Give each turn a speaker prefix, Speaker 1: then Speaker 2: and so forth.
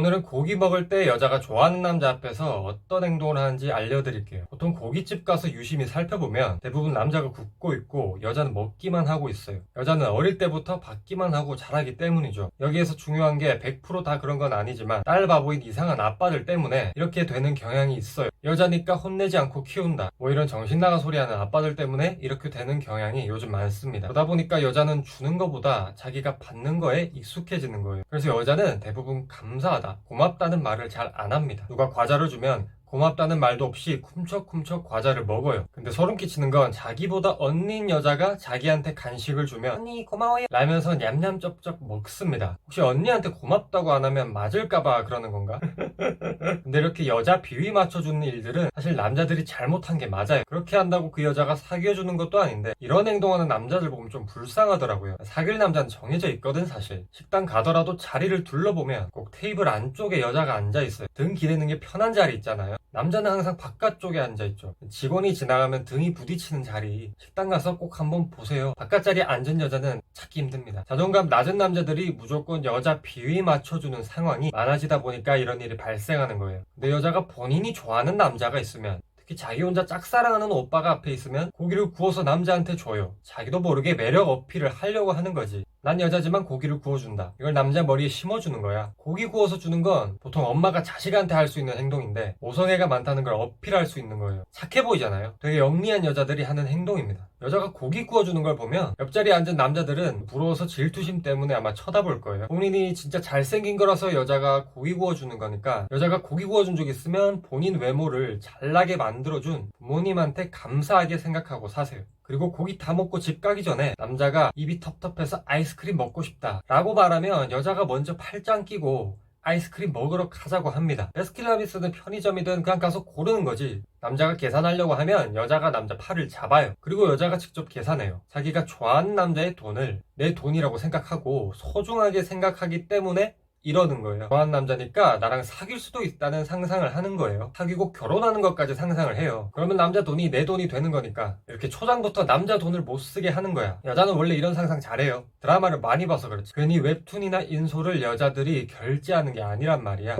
Speaker 1: 오늘은 고기 먹을 때 여자가 좋아하는 남자 앞에서 어떤 행동을 하는지 알려드릴게요. 보통 고깃집 가서 유심히 살펴보면 대부분 남자가 굽고 있고 여자는 먹기만 하고 있어요. 여자는 어릴 때부터 받기만 하고 자라기 때문이죠. 여기에서 중요한 게 100%다 그런 건 아니지만 딸 바보인 이상한 아빠들 때문에 이렇게 되는 경향이 있어요. 여자니까 혼내지 않고 키운다. 뭐 이런 정신 나간 소리 하는 아빠들 때문에 이렇게 되는 경향이 요즘 많습니다. 그러다 보니까 여자는 주는 것보다 자기가 받는 거에 익숙해지는 거예요. 그래서 여자는 대부분 감사하다, 고맙다는 말을 잘 안 합니다. 누가 과자를 주면 고맙다는 말도 없이 쿰척쿰척 과자를 먹어요. 근데 소름 끼치는 건 자기보다 언니인 여자가 자기한테 간식을 주면 언니 고마워요 라면서 냠냠쩝쩝 먹습니다. 혹시 언니한테 고맙다고 안 하면 맞을까봐 그러는 건가? 근데 이렇게 여자 비위 맞춰주는 일들은 사실 남자들이 잘못한 게 맞아요. 그렇게 한다고 그 여자가 사귀어주는 것도 아닌데 이런 행동하는 남자들 보면 좀 불쌍하더라고요. 사귈 남자는 정해져 있거든 사실. 식당 가더라도 자리를 둘러보면 꼭 테이블 안쪽에 여자가 앉아있어요. 등 기대는 게 편한 자리 있잖아요. 남자는 항상 바깥쪽에 앉아있죠. 직원이 지나가면 등이 부딪히는 자리 식당 가서 꼭 한번 보세요. 바깥 자리에 앉은 여자는 찾기 힘듭니다. 자존감 낮은 남자들이 무조건 여자 비위 맞춰주는 상황이 많아지다 보니까 이런 일이 발생하는 거예요. 근데 여자가 본인이 좋아하는 남자가 있으면 특히 자기 혼자 짝사랑하는 오빠가 앞에 있으면 고기를 구워서 남자한테 줘요. 자기도 모르게 매력 어필을 하려고 하는 거지. 난 여자지만 고기를 구워준다. 이걸 남자 머리에 심어주는 거야. 고기 구워서 주는 건 보통 엄마가 자식한테 할 수 있는 행동인데 모성애가 많다는 걸 어필할 수 있는 거예요. 착해 보이잖아요. 되게 영리한 여자들이 하는 행동입니다. 여자가 고기 구워주는 걸 보면 옆자리에 앉은 남자들은 부러워서 질투심 때문에 아마 쳐다볼 거예요. 본인이 진짜 잘생긴 거라서 여자가 고기 구워주는 거니까 여자가 고기 구워준 적 있으면 본인 외모를 잘나게 만들어준 부모님한테 감사하게 생각하고 사세요. 그리고 고기 다 먹고 집 가기 전에 남자가 입이 텁텁해서 아이스크림 먹고 싶다 라고 말하면 여자가 먼저 팔짱 끼고 아이스크림 먹으러 가자고 합니다. 베스킨라빈스든 편의점이든 그냥 가서 고르는 거지. 남자가 계산하려고 하면 여자가 남자 팔을 잡아요. 그리고 여자가 직접 계산해요. 자기가 좋아하는 남자의 돈을 내 돈이라고 생각하고 소중하게 생각하기 때문에 이러는 거예요. 좋아하는 남자니까 나랑 사귈 수도 있다는 상상을 하는 거예요. 사귀고 결혼하는 것까지 상상을 해요. 그러면 남자 돈이 내 돈이 되는 거니까 이렇게 초장부터 남자 돈을 못 쓰게 하는 거야. 여자는 원래 이런 상상 잘해요. 드라마를 많이 봐서 그렇지. 괜히 웹툰이나 인소를 여자들이 결제하는 게 아니란 말이야.